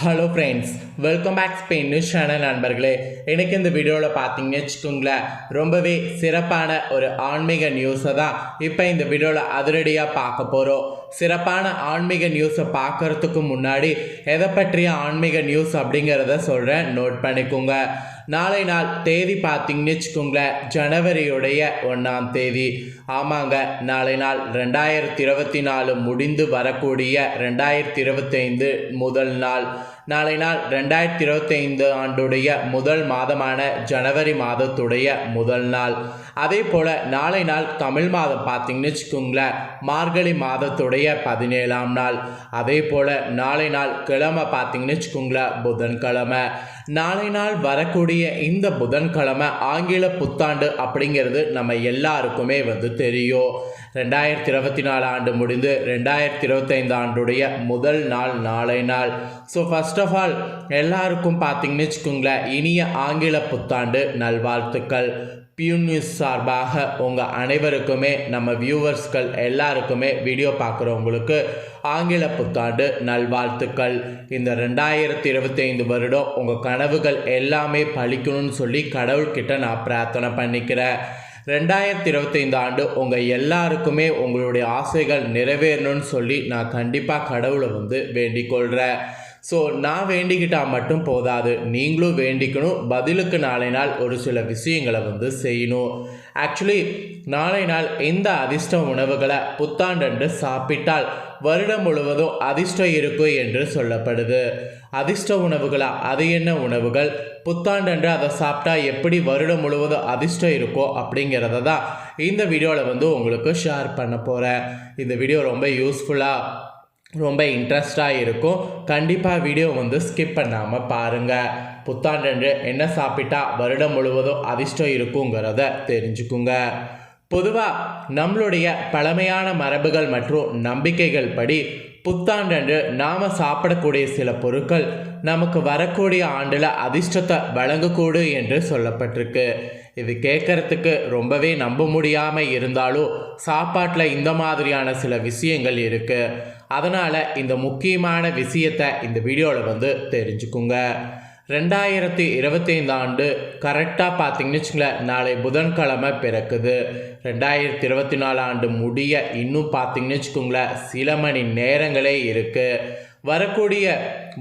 Hello friends welcome back Spain news channel நண்பர்களே. எனக்கு இந்த வீடியோவில் பார்த்தீங்கன்னு வச்சுக்கோங்களேன் ரொம்பவே சிறப்பான ஒரு ஆன்மீக நியூஸை தான் இப்போ இந்த வீடியோவில் அதிரடியாக பார்க்க போகிறோம் சிறப்பான ஆன்மீக நியூஸை பார்க்கறதுக்கு முன்னாடி எதை பற்றிய ஆன்மீக நியூஸ் அப்படிங்கிறத சொல்கிறேன் நோட் பண்ணிக்கோங்க. நாளை நாள் தேதி பார்த்தீங்கன்னு வச்சுக்கோங்களேன் ஜனவரியுடைய ஒன்றாம் தேதி. ஆமாங்க நாளை நாள் ரெண்டாயிரத்தி இருபத்தி நாலு முடிந்து வரக்கூடிய ரெண்டாயிரத்தி இருபத்தைந்து முதல் நாள். நாளை நாள் ரெண்டாயிரத்தி இருபத்தைந்து ஆண்டுடைய முதல் மாதமான ஜனவரி மாதத்துடைய முதல் நாள். அதே போல் நாளை நாள் தமிழ் மாதம் பார்த்தீங்கன்னு வச்சுக்கோங்களேன். மார்கழி மாதத்துடைய பதினேழாம் நாள். அதே போல் நாளை நாள் கிழமை பார்த்தீங்கன்னு வச்சுக்கோங்களேன் புதன்கிழமை. நாளை நாள் வரக்கூடிய இந்த புதன்கிழமை ஆங்கில புத்தாண்டு அப்படிங்கிறது நம்ம எல்லாருக்குமே வந்து தெரியும். ரெண்டாயிரத்தி இருபத்தி நாலு ஆண்டு முடிந்து ரெண்டாயிரத்தி இருபத்தைந்து ஆண்டுடைய முதல் நாள் நாளை நாள். ஸோ ஃபர்ஸ்ட் ஆஃப் ஆல் எல்லாருக்கும் பார்த்தீங்கன்னு வச்சுக்கோங்களேன் இனிய ஆங்கில புத்தாண்டு நல்வாழ்த்துக்கள். பியூ நியூஸ் சார்பாக உங்கள் அனைவருக்குமே நம்ம வியூவர்ஸ்கள் எல்லாருக்குமே வீடியோ பார்க்குறவங்களுக்கு ஆங்கில புத்தாண்டு நல்வாழ்த்துக்கள். இந்த ரெண்டாயிரத்தி இருபத்தைந்து வருடம் உங்கள் கனவுகள் எல்லாமே பழிக்கணும்னு சொல்லி கடவுள்கிட்ட நான் பிரார்த்தனை பண்ணிக்கிறேன். ரெண்டாயிரத்தி இருபத்தைந்து ஆண்டு உங்கள் எல்லாருக்குமே உங்களுடைய ஆசைகள் நிறைவேறணும்னு சொல்லி நான் கண்டிப்பாக கடவுளை வந்து வேண்டிக் கொள்கிறேன் ஸோ நான் வேண்டிக்கிட்டால் மட்டும் போதாது. நீங்களும் வேண்டிக்கணும். பதிலுக்கு நாளை நாள் ஒரு சில விஷயங்களை வந்து செய்யணும். ஆக்சுவலி நாளை நாள் இந்த அதிர்ஷ்ட உணவுகளை புத்தாண்டன்று சாப்பிட்டால் வருடம் முழுவதும் அதிர்ஷ்டம் இருக்கும் என்று சொல்லப்படுது. அதிர்ஷ்ட உணவுகளா? அது என்ன உணவுகள்? புத்தாண்டன்று அதை சாப்பிட்டா எப்படி வருடம் முழுவதும் அதிர்ஷ்டம் இருக்கோ அப்படிங்கிறத தான் இந்த வீடியோவில் வந்து உங்களுக்கு ஷேர் பண்ண போகிறேன் இந்த வீடியோ ரொம்ப யூஸ்ஃபுல்லாக ரொம்ப இன்ட்ரெஸ்டாக இருக்கும். கண்டிப்பாக வீடியோ வந்து ஸ்கிப் பண்ணாமல் பாருங்கள் புத்தாண்டன்று என்ன சாப்பிட்டா வருடம் முழுவதும் அதிர்ஷ்டம் இருக்குங்கிறத தெரிஞ்சுக்குங்க. பொதுவாக நம்மளுடைய பழமையான மரபுகள் மற்றும் நம்பிக்கைகள் படி புத்தாண்டன்று நாம் சாப்பிடக்கூடிய சில பொருட்கள் நமக்கு வரக்கூடிய ஆண்டில் அதிர்ஷ்டத்தை வழங்கக்கூடும் என்று சொல்லப்பட்டிருக்கு. இது கேட்கறதுக்கு ரொம்பவே நம்ப முடியாமல் இருந்தாலும் சாப்பாட்டில் இந்த மாதிரியான சில விஷயங்கள் இருக்குது அதனால் இந்த முக்கியமான விஷயத்தை இந்த வீடியோவில் வந்து தெரிஞ்சுக்குங்க. ரெண்டாயிரத்தி இருபத்தைந்து ஆண்டு கரெக்டாக பார்த்தீங்கன்னு வச்சுங்களேன் நாளை புதன்கிழமை பிறக்குது. ரெண்டாயிரத்தி இருபத்தி நாலு ஆண்டு முடிய இன்னும் பார்த்தீங்கன்னு வச்சுக்கோங்களேன் சில மணி நேரங்களே இருக்குது வரக்கூடிய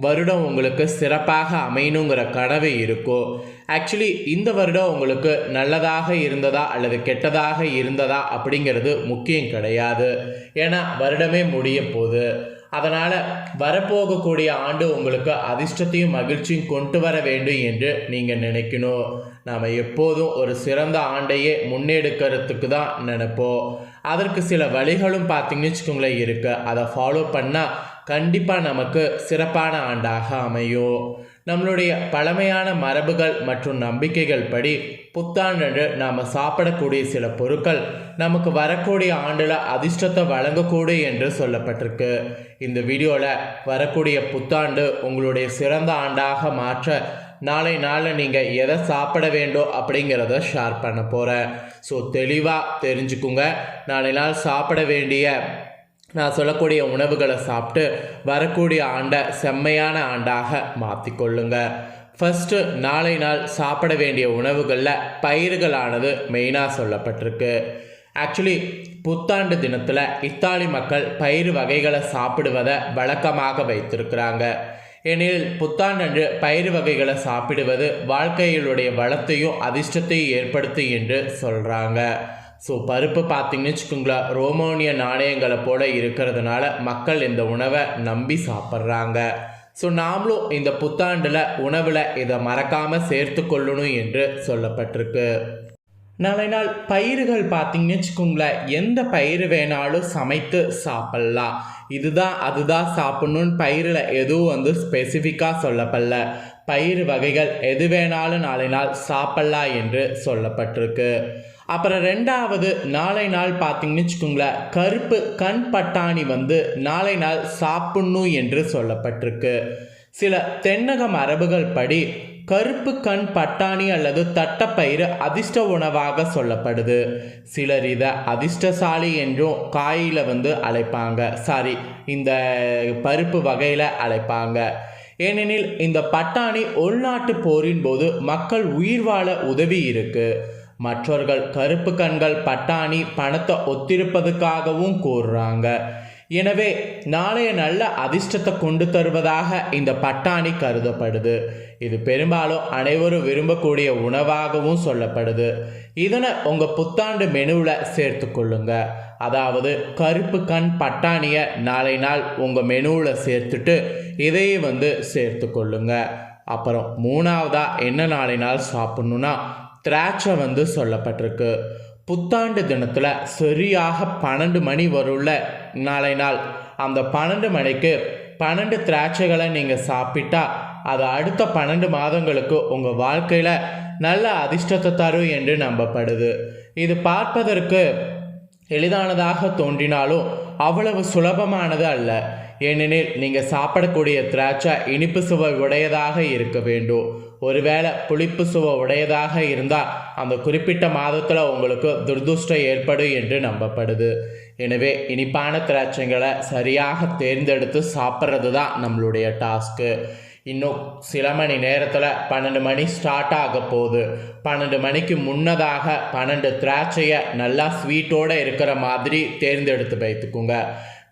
வருடம் உங்களுக்கு சிறப்பாக அமையணுங்கிற கனவு இருக்கும் ஆக்சுவலி இந்த வருடம் உங்களுக்கு நல்லதாக இருந்ததா அல்லது கெட்டதாக இருந்ததா அப்படிங்கிறது முக்கியம் கிடையாது. ஏன்னா வருடமே முடிய போகுது. அதனால் வரப்போகக்கூடிய ஆண்டு உங்களுக்கு அதிர்ஷ்டத்தையும் மகிழ்ச்சியும் கொண்டு வர வேண்டும் என்று நீங்கள் நினைக்கணும். நாம் எப்போதும் ஒரு சிறந்த ஆண்டையே முன்னெடுக்கிறதுக்கு தான் நினைப்போம். அதற்கு சில வழிகளும் பார்த்தீங்கன்னு வச்சுக்கோங்களேன் இருக்குது அதை ஃபாலோ பண்ணால் கண்டிப்பாக நமக்கு சிறப்பான ஆண்டாக அமையும் நம்மளுடைய பழமையான மரபுகள் மற்றும் நம்பிக்கைகள் படி புத்தாண்டு நாம் சாப்பிடக்கூடிய சில பொருட்கள் நமக்கு வரக்கூடிய ஆண்டில் அதிர்ஷ்டத்தை வழங்கக்கூடும் என்று சொல்லப்பட்டிருக்கு. இந்த வீடியோவில் வரக்கூடிய புத்தாண்டு உங்களுடைய சிறந்த ஆண்டாக மாற்ற நாளை நாளில் நீங்கள் எதை சாப்பிட வேண்டும் அப்படிங்கிறத ஷேர் பண்ண போகிறேன் ஸோ தெளிவாக தெரிஞ்சுக்குங்க. நாளை நாள் சாப்பிட வேண்டிய நான் சொல்லக்கூடிய உணவுகளை சாப்பிட்டு வரக்கூடிய ஆண்டை செம்மையான ஆண்டாக மாற்றிக்கொள்ளுங்க ஃபஸ்ட்டு நாளை நாள் சாப்பிட வேண்டிய உணவுகளில் பயிர்களானது மெயினாக சொல்லப்பட்டிருக்கு. ஆக்சுவலி புத்தாண்டு தினத்தில் இத்தாலி மக்கள் பயிர் வகைகளை சாப்பிடுவதை வழக்கமாக வைத்திருக்கிறாங்க. எனில் புத்தாண்டன்று பயிர் வகைகளை சாப்பிடுவது வாழ்க்கையிலுடைய வளத்தையும் அதிர்ஷ்டத்தையும் ஏற்படுத்தும் என்று சொல்கிறாங்க ஸோ பருப்பு பார்த்தீங்கன்னு வச்சுக்கோங்களேன் ரோமோனிய நாணயங்களை போல இருக்கிறதுனால மக்கள் இந்த உணவை நம்பி சாப்பிட்றாங்க. ஸோ நாமளும் இந்த புத்தாண்டில் உணவில் இதை மறக்காமல் சேர்த்து கொள்ளணும் என்று சொல்லப்பட்டிருக்கு. நாளை நாள் பயிர்கள் பார்த்தீங்கன்னு வச்சுக்கோங்களேன் எந்த பயிர் வேணாலும் சமைத்து சாப்பிட்லாம். இதுதான் அதுதான் சாப்பிட்ணுன்னு பயிரில் எதுவும் வந்து ஸ்பெசிஃபிக்காக சொல்லப்படல. பயிர் வகைகள் எது வேணாலும் நாளை நாள் சாப்பிட்லாம் என்று சொல்லப்பட்டிருக்கு. அப்புறம் ரெண்டாவது நாளை நாள் பார்த்தீங்கன்னு வச்சுக்கோங்களேன் கருப்பு கண் பட்டாணி வந்து நாளை நாள் சாப்பிட்ணும் என்று சொல்லப்பட்டிருக்கு. சில தென்னக மரபுகள் படி கருப்பு கண் பட்டாணி அல்லது தட்டப்பயிறு அதிர்ஷ்ட உணவாக சொல்லப்படுது. சிலர் இதை அதிர்ஷ்டசாலி என்றும் காயில் வந்து அழைப்பாங்க. சாரி இந்த பருப்பு வகையில் அழைப்பாங்க. ஏனெனில் இந்த பட்டாணி உள்நாட்டு போரின் போது மக்கள் உயிர் வாழ உதவி இருக்குது மற்றவர்கள் கருப்பு கண்கள் பட்டாணி பணத்தை ஒத்திருப்பதுக்காகவும் கூறுறாங்க. எனவே நாளைய நல்ல அதிர்ஷ்டத்தை கொண்டு தருவதாக இந்த பட்டாணி கருதப்படுது. இது பெரும்பாலும் அனைவரும் விரும்பக்கூடிய உணவாகவும் சொல்லப்படுது. இதனை உங்கள் புத்தாண்டு மெனுவில் சேர்த்து கொள்ளுங்க. அதாவது கருப்பு கண் பட்டாணியை நாளை நாள் உங்கள் மெனுவில் சேர்த்துட்டு இதையே வந்து சேர்த்து கொள்ளுங்க. அப்புறம் மூணாவதாக என்ன நாளை நாள் சாப்பிட்ணுன்னா திராட்சை வந்து சொல்லப்பட்டிருக்கு. புத்தாண்டு தினத்தில் சரியாக பன்னெண்டு மணி வரும்ல நாளை நாள் அந்த பன்னெண்டு மணிக்கு பன்னெண்டு திராட்சைகளை நீங்கள் சாப்பிட்டா அது அடுத்த பன்னெண்டு மாதங்களுக்கு உங்கள் வாழ்க்கையில் நல்ல அதிர்ஷ்டத்தை தரும் என்று நம்பப்படுது. இது பார்ப்பதற்கு எளிதானதாக தோன்றினாலும் அவ்வளவு சுலபமானது அல்ல. ஏனெனில் நீங்கள் சாப்பிடக்கூடிய திராட்சை இனிப்பு சுவை உடையதாக இருக்க வேண்டும். ஒருவேளை புளிப்பு சுவை உடையதாக இருந்தால் அந்த குறிப்பிட்ட மாதத்தில் உங்களுக்கு துர்துஷ்டம் ஏற்படும் என்று நம்பப்படுது. எனவே இனிப்பான திராட்சைகளை சரியாக தேர்ந்தெடுத்து சாப்பிட்றது தான் நம்மளுடைய டாஸ்க்கு. இன்னும் சில மணி நேரத்தில் பன்னெண்டு மணி ஸ்டார்ட் ஆக போகுது. பன்னெண்டு மணிக்கு முன்னதாக பன்னெண்டு திராட்சையை நல்லா ஸ்வீட்டோடு இருக்கிற மாதிரி தேர்ந்தெடுத்து வைத்துக்குங்க.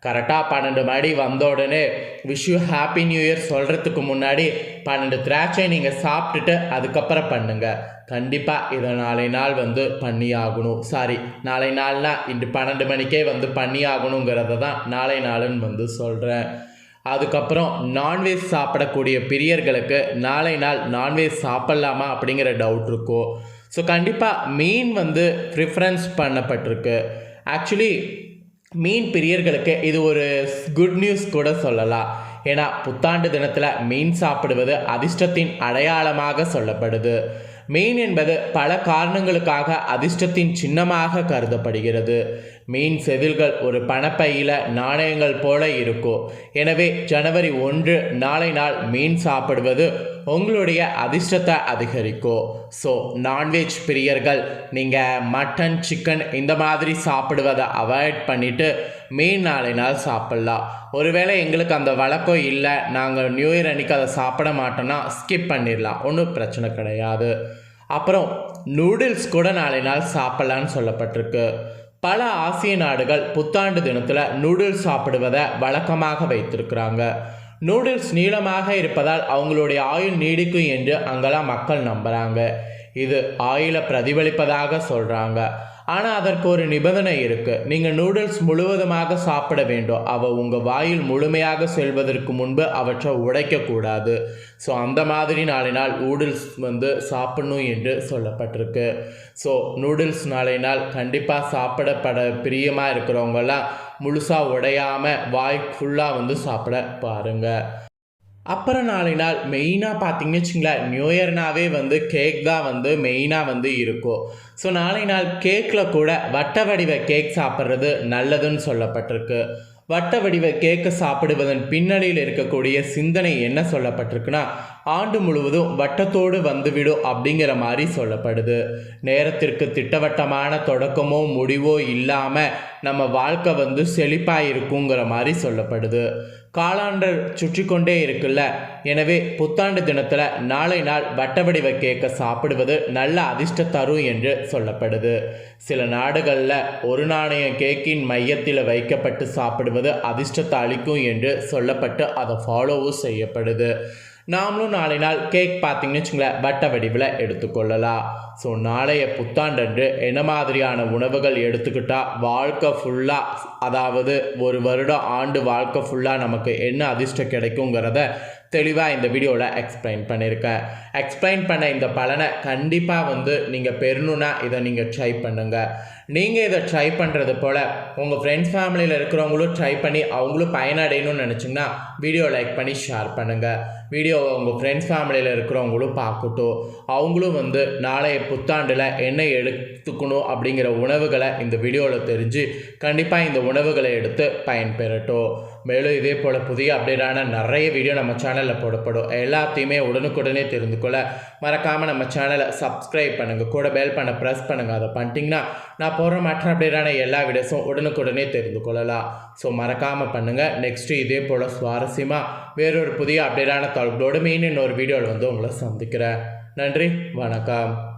கரெக்டாக பன்னெண்டு மணி வந்த உடனே wish you happy new year சொல்கிறதுக்கு முன்னாடி பன்னெண்டு திராட்சை நீங்கள் சாப்பிட்டுட்டு அதுக்கப்புறம் பண்ணுங்கள் கண்டிப்பாக இதை நாளை நாள் வந்து பண்ணி ஆகணும் சாரி நாளை நாள்னா இன்று பன்னெண்டு மணிக்கே வந்து பண்ணி ஆகணுங்கிறத தான் நாளை நாளுன்னு வந்து சொல்கிறேன் அதுக்கப்புறம் நான்வெஜ் சாப்பிடக்கூடிய பிரியர்களுக்கு நாளை நாள் நான்வெஜ் சாப்பிட்லாமா அப்படிங்கிற டவுட் இருக்கும் ஸோ கண்டிப்பாக மீன் வந்து ப்ரிஃபரன்ஸ் பண்ணப்பட்டிருக்கு. ஆக்சுவலி மீன் பிரியர்களுக்கு இது ஒரு குட் நியூஸ் கூட சொல்லலாம். ஏன்னா புத்தாண்டு தினத்தில் மீன் சாப்பிடுவது அதிர்ஷ்டத்தின் அடையாளமாக சொல்லப்படுது. மீன் என்பது பல காரணங்களுக்காக அதிர்ஷ்டத்தின் சின்னமாக கருதப்படுகிறது. மீன் செதில்கள் ஒரு பணப்பையில் நாணயங்கள் போல இருக்கும் எனவே ஜனவரி ஒன்று நாளை நாள் மீன் சாப்பிடுவது உங்களுடைய அதிர்ஷ்டத்தை அதிகரிக்கும் ஸோ நான்வெஜ் பிரியர்கள் நீங்கள் மட்டன் சிக்கன் இந்த மாதிரி சாப்பிடுவதை அவாய்ட் பண்ணிவிட்டு மீன் நாளை நாள் சாப்பிட்லாம். ஒருவேளை எங்களுக்கு அந்த வழக்கம் இல்லை நாங்கள் நியூ இயர் அன்றைக்கி அதை சாப்பிட மாட்டோம்னா ஸ்கிப் பண்ணிடலாம். ஒன்றும் பிரச்சனை கிடையாது. அப்புறம் நூடுல்ஸ் கூட நாளை நாள் சாப்பிட்லான்னு சொல்லப்பட்டிருக்கு. பல ஆசிய நாடுகள் புத்தாண்டு தினத்தில் நூடுல்ஸ் சாப்பிடுவதை வழக்கமாக வைத்திருக்கிறாங்க. நூடுல்ஸ் நீளமாக இருப்பதால் அவங்களுடைய ஆயுள் நீடிக்கும் என்று அங்கெல்லாம் மக்கள் நம்புகிறாங்க இது ஆயுளை பிரதிபலிப்பதாக சொல்கிறாங்க ஆனால் அதற்கு ஒரு நிபந்தனை இருக்குது நீங்கள் நூடுல்ஸ் முழுவதுமாக சாப்பிட வேண்டும். அவள் உங்கள் வாயில் முழுமையாக செல்வதற்கு முன்பு அவற்றை உடைக்கக்கூடாது. ஸோ அந்த மாதிரி நாளை நாள் நூடுல்ஸ் வந்து சாப்பிடணும் என்று சொல்லப்பட்டிருக்கு. ஸோ நூடுல்ஸ் நாளை நாள் கண்டிப்பாக சாப்பிடப்பட பிரியமாக இருக்கிறவங்கெல்லாம் முழுசாக உடையாமல் வாய் ஃபுல்லாக வந்து சாப்பிட பாருங்கள் அப்புறம் நாளை நாள் மெயினாக பார்த்தீங்கன்னு வச்சுங்களேன் நியூ இயர்னாவே வந்து கேக் தான் வந்து மெயினாக வந்து இருக்கும் ஸோ நாளை நாள் கேக்கில் கூட வட்ட வடிவ கேக் சாப்பிட்றது நல்லதுன்னு சொல்லப்பட்டிருக்கு. வட்ட வடிவ கேக்கை சாப்பிடுவதன் பின்னணியில் இருக்கக்கூடிய சிந்தனை என்ன சொல்லப்பட்டிருக்குன்னா ஆண்டு முழுவதும் வட்டத்தோடு வந்துவிடும் அப்படிங்கிற மாதிரி சொல்லப்படுது. நேரத்திற்கு திட்டவட்டமான தொடக்கமோ முடிவோ இல்லாமல் நம்ம வாழ்க்கை வந்து செழிப்பாக இருக்குங்கிற மாதிரி சொல்லப்படுது. காலாண்டர் சுற்றி கொண்டே இருக்குல்ல. எனவே புத்தாண்டு தினத்தில் நாளை நாள் வட்ட வடிவ கேக்கை சாப்பிடுவது நல்ல அதிர்ஷ்ட தரும் என்று சொல்லப்படுது. சில நாடுகளில் ஒரு நாணய கேக்கின் மையத்தில் வைக்கப்பட்டு சாப்பிடுவது அதிர்ஷ்டத்தை அளிக்கும் என்று சொல்லப்பட்டு அதை ஃபாலோவும் செய்யப்படுது. நாமளும் நாளை நாள் கேக் பார்த்தீங்கன்னு வச்சுங்களேன் வட்ட வடிவில் எடுத்துக்கொள்ளலாம். ஸோ நாளைய புத்தாண்டன்று என்ன மாதிரியான உணவுகள் எடுத்துக்கிட்டால் வாழ்க்கை ஃபுல்லாக அதாவது ஒரு வருடம் ஆண்டு வாழ்க்கை ஃபுல்லாக நமக்கு என்ன அதிர்ஷ்டம் கிடைக்குங்கிறத தெளிவாக இந்த வீடியோவில் எக்ஸ்பிளைன் பண்ணியிருக்கேன் எக்ஸ்பிளைன் பண்ண இந்த பலனை கண்டிப்பாக வந்து நீங்கள் பெறணுன்னா இதை நீங்கள் ட்ரை பண்ணுங்கள் நீங்கள் இதை ட்ரை பண்ணுறது போல் உங்கள் ஃப்ரெண்ட்ஸ் ஃபேமிலியில் இருக்கிறவங்களும் ட்ரை பண்ணி அவங்களும் பயனடையணும்னு நினச்சிங்கன்னா வீடியோ லைக் பண்ணி ஷேர் பண்ணுங்கள் வீடியோவை உங்கள் ஃப்ரெண்ட்ஸ் ஃபேமிலியில் இருக்கிறவங்களும் பார்க்கட்டும். அவங்களும் வந்து நாளைய புத்தாண்டில் என்ன எடுத்து எடுத்துக்கணும் அப்படிங்கிற உணவுகளை இந்த வீடியோவில் தெரிஞ்சு கண்டிப்பாக இந்த உணவுகளை எடுத்து பயன்பெறட்டும். மேலும் இதே போல் புதிய அப்டேட்டான நிறைய வீடியோ நம்ம சேனலில் போடப்படும். எல்லாத்தையுமே உடனுக்குடனே தெரிந்து கொள்ள மறக்காமல் நம்ம சேனலை சப்ஸ்கிரைப் பண்ணுங்கள் கூட பெல் பண்ண ப்ரெஸ் பண்ணுங்கள் அதை பண்ணிட்டீங்கன்னா நான் போடுற மற்ற அப்டேட்டான எல்லா வீடியோஸும் உடனுக்குடனே தெரிந்து கொள்ளலாம். ஸோ மறக்காமல் பண்ணுங்கள் நெக்ஸ்ட்டு இதே போல் சுவாரஸ்யமாக வேறொரு புதிய அப்டேட்டான தகவலோடு மீன் இன்னொரு வீடியோவில் வந்து உங்களை சந்திக்கிறேன். நன்றி. வணக்கம்.